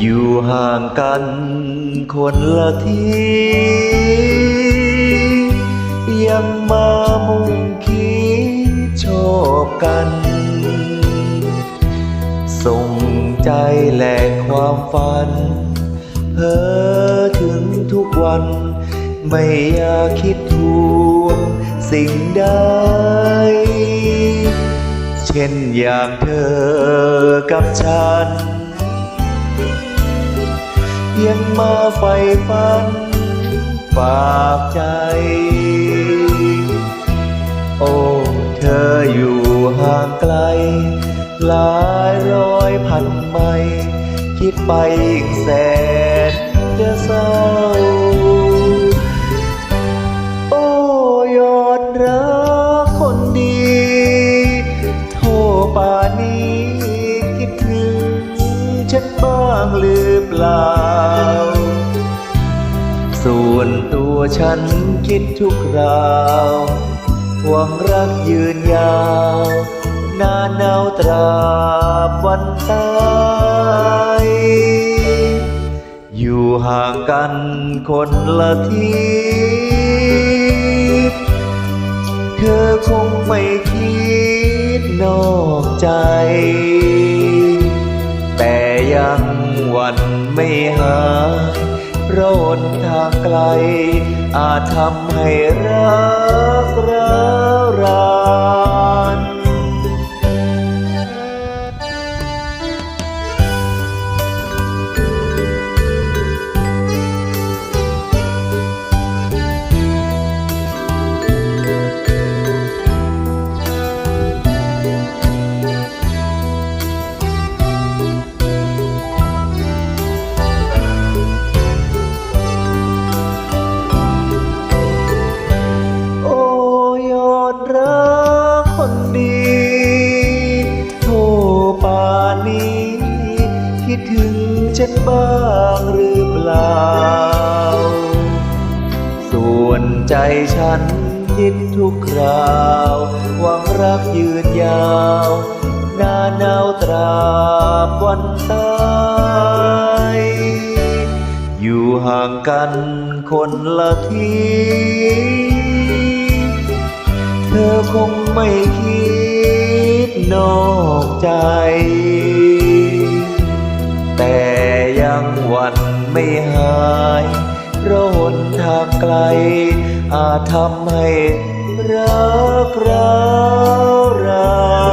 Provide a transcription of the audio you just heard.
อยู่ห่างกันคนละทียังมามุ่งคิดชอบกัน ส่งใจแหลกความฝันเพ้อถึงทุกวัน ไม่อยากคิดทวงสิ่งใดเช่นอย่างเธอกับฉัน ยังมาไฟฟันฝากใจ โอ้เธออยู่ห่างไกล หลายร้อยพันไมล์คิดไปอีกแสนจะเศร้า โอ้ยอดรักคนดี โทรป่านี้คิดถึงฉันบ้างหรือเปล่า ส่วนตัวฉันคิดทุกคราวหวังรักยืนยาว นานเนาตราบวันตายอยู่ห่างกันคนละทีเธอคงไม่คิดนอกใจ แต่ยังหวันไม่หาย รนทางไกล อาจทำให้รักร้าวรา ถึงฉันบ้างหรือเปล่า ส่วนใจฉันคิดทุกคราว หวังรักยืนยาว นานนาตราบวันตายอยู่ห่างกันคนละทีเธอคงไม่คิดนอกใจ ไม่หายเราหนทางไกล อาจทำให้รักเราเรา